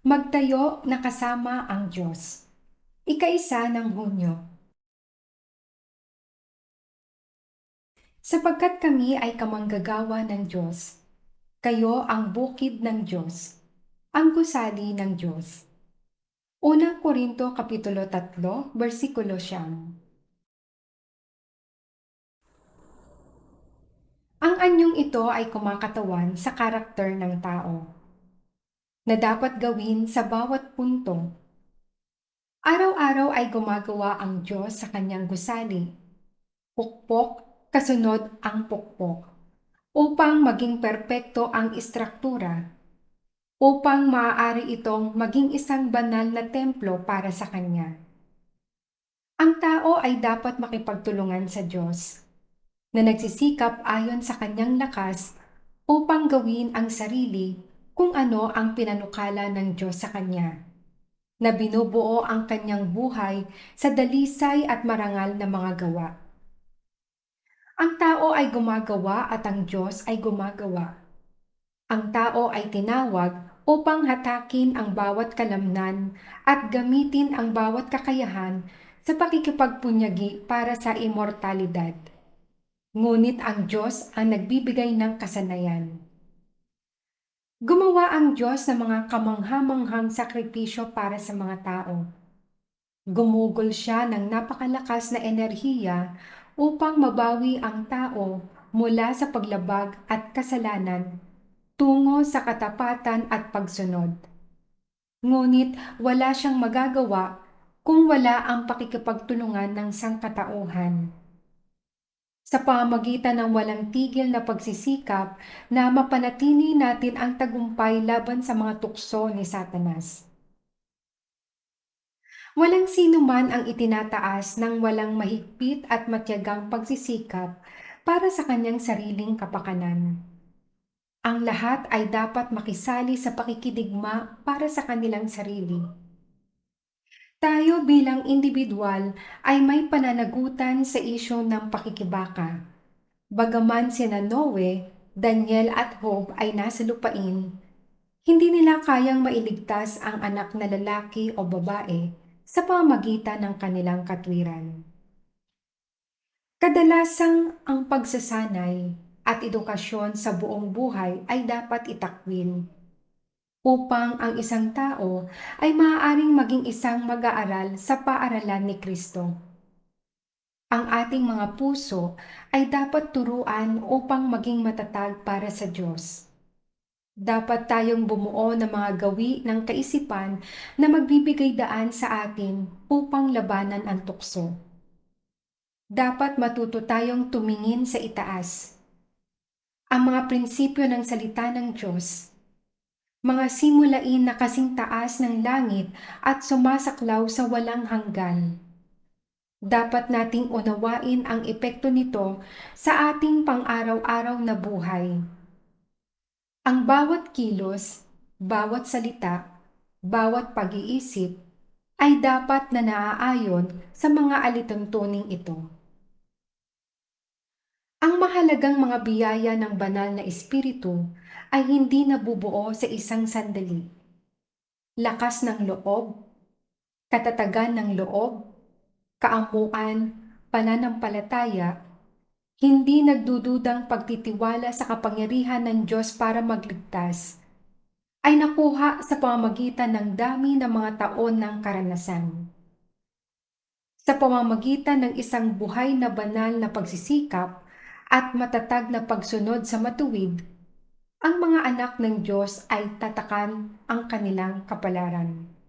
Magtayo na kasama ang Diyos. Ikaisa ng Hunyo. Sapagkat kami ay kamanggagawa ng Diyos, kayo ang bukid ng Diyos, ang gusali ng Diyos. Unang Korinto Kapitulo 3, versikulo 9. Ang anyong ito ay kumakatawan sa karakter ng tao na dapat gawin sa bawat punto. Araw-araw ay gumagawa ang Diyos sa kanyang gusali. Pukpok, kasunod ang pukpok. Upang maging perpekto ang istruktura. Upang maaari itong maging isang banal na templo para sa Kanya. Ang tao ay dapat makipagtulungan sa Diyos na nagsisikap ayon sa kanyang lakas upang gawin ang sarili kung ano ang pinanukala ng Diyos sa kanya, na binubuo ang kanyang buhay sa dalisay at marangal na mga gawa. Ang tao ay gumagawa at ang Diyos ay gumagawa. Ang tao ay tinawag upang hatakin ang bawat kalamnan at gamitin ang bawat kakayahan sa pakikipagpunyagi para sa immortalidad. Ngunit ang Diyos ang nagbibigay ng kasanayan. Gumawa ang Diyos ng mga kamanghamanghang sakripisyo para sa mga tao. Gumugol siya ng napakalakas na enerhiya upang mabawi ang tao mula sa paglabag at kasalanan tungo sa katapatan at pagsunod. Ngunit wala siyang magagawa kung wala ang pakikipagtulungan ng sangkatauhan sa pamagitan ng walang tigil na pagsisikap na mapanatili natin ang tagumpay laban sa mga tukso ni Satanas. Walang sino man ang itinataas ng walang mahigpit at matyagang pagsisikap para sa kanyang sariling kapakanan. Ang lahat ay dapat makisali sa pakikidigma para sa kanilang sarili tayo bilang individual ay may pananagutan sa isyo ng pakikibaka. Bagaman sina Noe, Daniel at Job ay nasa lupain, hindi nila kayang mailigtas ang anak na lalaki o babae sa pamagitan ng kanilang katwiran. Kadalasang ang pagsasanay at edukasyon sa buong buhay ay dapat itakwil upang ang isang tao ay maaaring maging isang mag-aaral sa paaralan ni Kristo. Ang ating mga puso ay dapat turuan upang maging matatag para sa Diyos. Dapat tayong bumuo ng mga gawi ng kaisipan na magbibigay daan sa atin upang labanan ang tukso. Dapat matuto tayong tumingin sa itaas. Ang mga prinsipyo ng salita ng Diyos mga simulain na kasing taas ng langit at sumasaklaw sa walang hanggan. Dapat nating unawain ang epekto nito sa ating pang-araw-araw na buhay. Ang bawat kilos, bawat salita, bawat pag-iisip ay dapat na naaayon sa mga alituntuning ito. Ang mahalagang mga biyaya ng banal na espiritu ay hindi nabubuo sa isang sandali. Lakas ng loob, katatagan ng loob, kaamuan, pananampalataya, hindi nagdududang pagtitiwala sa kapangyarihan ng Diyos para magligtas, ay nakuha sa pamamagitan ng dami ng mga taon ng karanasan. Sa pamamagitan ng isang buhay na banal na pagsisikap, at matatag na pagsunod sa matuwid, ang mga anak ng Diyos ay tatakan ang kanilang kapalaran.